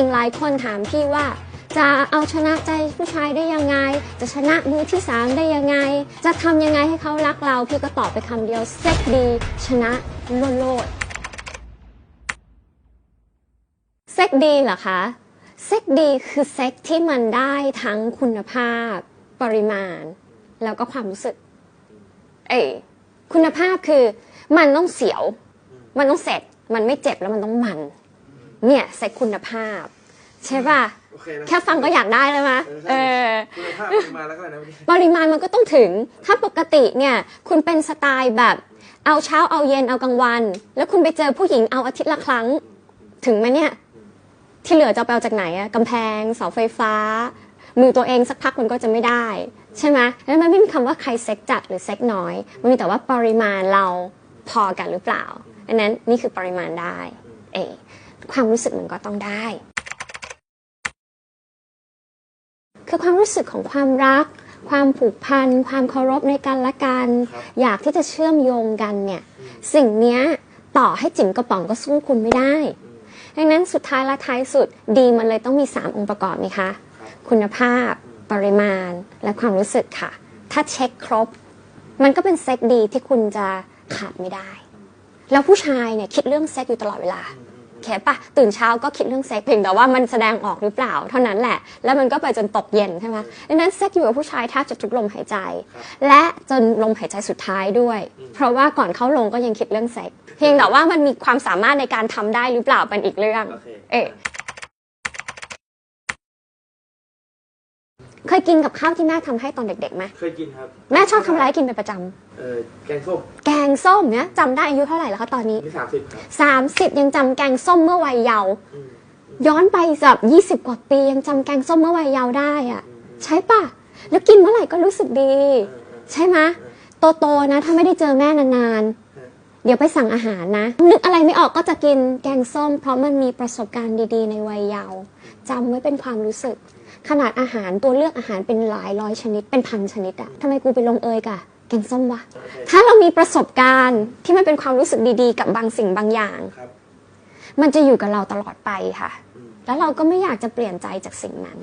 ญิงหลายคนถามพี่ว่า จะเอาชนะใจผู้ชายได้ยังไง จะชนะมือที่สามได้ยังไง จะทำยังไงให้เขารักเรา พี่ก็ตอบไปคำเดียวเซ็กดีชนะโลดโลดเซ็กดีเหรอคะเซ็กดีคือเซ็กที่มันได้ทั้งคุณภาพ ปริมาณ แล้วก็ความรู้สึก เอยคุณภาพคือ มันต้องเสียว มันต้องเสร็จ มันไม่เจ็บแล้วมันต้องมัน เนี่ยเซ็กคุณภาพ ใช่ป่ะ โอเคนะ แค่ฟังก็อยากได้เลยมะเออ คุณภาพมาแล้วก็นะพี่ปริมาณมันก็ต้องถึง ถ้าปกติเนี่ย คุณเป็นสไตล์แบบ เอาเช้าเอาเย็นเอากลางวัน แล้วคุณไปเจอผู้หญิงเอาอาทิตย์ละครั้ง ถึงไหมเนี่ย ที่เหลือจะไปเอาจากไหนอะกำแพงเสาไฟฟ้า มือตัวเองสักพักมันก็จะไม่ได้ ใช่ไหมแล้วมันไม่มีคำว่าใครเซ็กจัดหรือเซ็กน้อย มันมีแต่ว่าปริมาณเราพอกันหรือเปล่าอันนั้นนี่คือปริมาณได้ เออ ความรู้สึกมันก็ต้องได้ คือความรู้สึกของความรัก ความผูกพัน ความเคารพในกันและกัน อยากที่จะเชื่อมโยงกันเนี่ย สิ่งเนี้ยต่อให้จิ๋มกระป๋องก็สู้คุณไม่ได้ดังนั้นสุดท้ายและท้ายสุดดีมันเลยต้องมี 3 องค์ประกอบนี่คะ คุณภาพ ปริมาณ และความรู้สึกค่ะ ถ้าเช็คครบ มันก็เป็นเซ็กดีที่คุณจะขาดไม่ได้ แล้วผู้ชายเนี่ยคิดเรื่องเซ็กอยู่ตลอดเวลา แค่ปะตื่นเช้าก็คิดเรื่องเซ็กเพียงแต่ว่ามันแสดงออกหรือเปล่า เท่านั้นแหละ แล้วมันก็ไปจนตกเย็นใช่ไหมดังนั้นเซ็กอยู่กับผู้ชายแทบจะทุกลมหายใจ และจนลมหายใจสุดท้ายด้วย เพราะว่าก่อนเข้าลงก็ยังคิดเรื่องเซ็กเพียงแต่ว่ามันมีความสามารถในการทำได้หรือเปล่าเป็นอีกเรื่องโอเคเอ๊ เคยกินกับข้าวที่แม่ทำให้ตอนเด็กๆไหมเคยกินครับแม่ชอบทำอะไรให้กินเป็นประจำเออแกงส้มแกงส้มเนี่ยจำได้อายุเท่าไหร่แล้วคะตอนนี้ นี่สามสิบครับสามสิบยังจำแกงส้มเมื่อวัยเยาว์อืมย้อนไปแบบยี่สิบกว่าปียังจำแกงส้มเมื่อวัยเยาว์ได้อะใช่ปะแล้วกินเมื่อไหร่ก็รู้สึกดีใช่ไหมะโตๆนะ ถ้าไม่ได้เจอแม่นานๆเดี๋ยวไปสั่งอาหารนะ นึกอะไรไม่ออกก็จะกินแกงส้ม เพราะมันมีประสบการณ์ดีๆ ในวัยเยาว์จำไว้เป็นความรู้สึก ขนาดอาหารตัวเลือกอาหารเป็นหลายร้อยชนิด เป็นพันชนิดอะทำไมกูไปลงเอยกะแกงส้มวะ ถ้าเรามีประสบการณ์ที่มันเป็นความรู้สึกดีๆ กับบางสิ่งบางอย่างครับมันจะอยู่กับเราตลอดไปค่ะ แล้วเราก็ไม่อยากจะเปลี่ยนใจจากสิ่งนั้น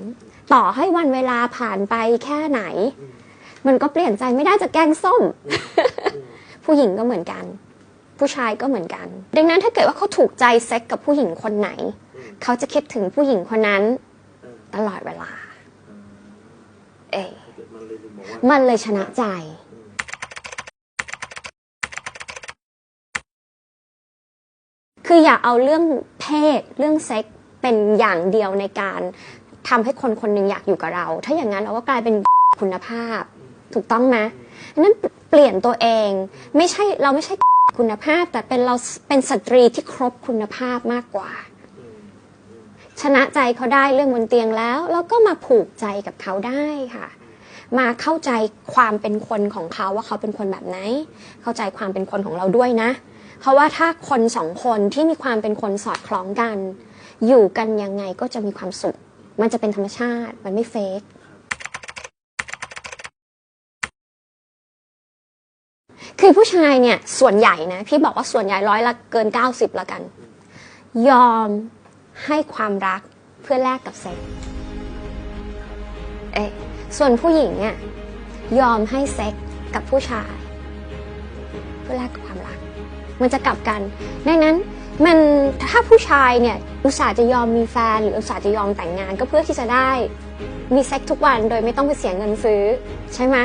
ต่อให้วันเวลาผ่านไปแค่ไหน มันก็เปลี่ยนใจไม่ได้จากแกงส้ม ผู้หญิงก็เหมือนกัน ผู้ชายก็เหมือนกัน ดังนั้นถ้าเกิดว่าเขาถูกใจเซ็กกับผู้หญิงคนไหน เขาจะคิดถึงผู้หญิงคนนั้น ตลอดเวลา เอยมันเลยถึงบอกว่ามันเลยชนะใจคืออย่าเอาเรื่องเพศเรื่องเซ็กเป็นอย่างเดียวในการทำให้คนคนหนึ่งอยากอยู่กับเรา ถ้าอย่างนั้นเราก็กลายเป็นคุณภาพ ถูกต้องไหมนั้นเปลี่ยนตัวเอง ไม่ใช่เราไม่ใช่คุณภาพ แต่เป็นเราเป็นสตรีที่ครบคุณภาพมากกว่า ชนะใจเขาได้เรื่องบนเตียงแล้ว แล้วก็มาผูกใจกับเขาได้ค่ะ มาเข้าใจความเป็นคนของเขาว่าเขาเป็นคนแบบไหน เข้าใจความเป็นคนของเราด้วยนะ เพราะว่าถ้าคนสองคนที่มีความเป็นคนสอดคล้องกัน อยู่กันยังไงก็จะมีความสุข มันจะเป็นธรรมชาติ มันไม่เฟกคือผู้ชายเนี่ยส่วนใหญ่นะพี่บอกว่าส่วนใหญ่ร้อยละเกิน 90ละกัน ยอม ให้ความรักเพื่อแลกกับเซ็กส์เอ๊ะส่วนผู้หญิงเนี่ยยอมให้เซ็กส์กับผู้ชาย เพื่อแลกกับความรัก มันจะกลับกัน ดังนั้นมันถ้าผู้ชายเนี่ยอุตส่าห์จะยอมมีแฟน หรืออุตส่าห์จะยอมแต่งงานก็เพื่อที่จะได้มีเซ็กทุกวันโดยไม่ต้องไปเสียเงินซื้อใช่ไหม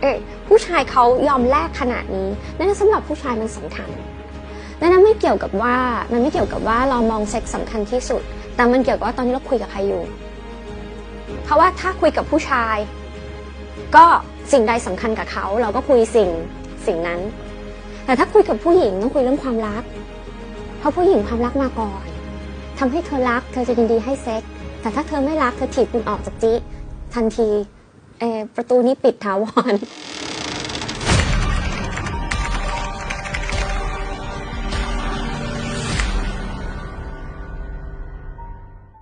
เอ๊ะผู้ชายเขายอมแลกขนาดนี้นั่นสำหรับผู้ชายมันสำคัญ นั่นไม่เกี่ยวกับว่ามันไม่เกี่ยวกับว่าเรามองเซ็กสำคัญที่สุด แต่มันเกี่ยวกับว่าตอนนี้เราคุยกับใครอยู่ เพราะว่าถ้าคุยกับผู้ชาย ก็สิ่งใดสำคัญกับเขา เราก็คุยสิ่งสิ่งนั้น แต่ถ้าคุยกับผู้หญิงต้องคุยเรื่องความรัก เพราะผู้หญิงความรักมาก่อนทำให้เธอรัก เธอจะยินดีให้เซ็กแต่ถ้าเธอไม่รักเธอถีบคุณออกจากจิทันทีประตูนี้ปิดถาวร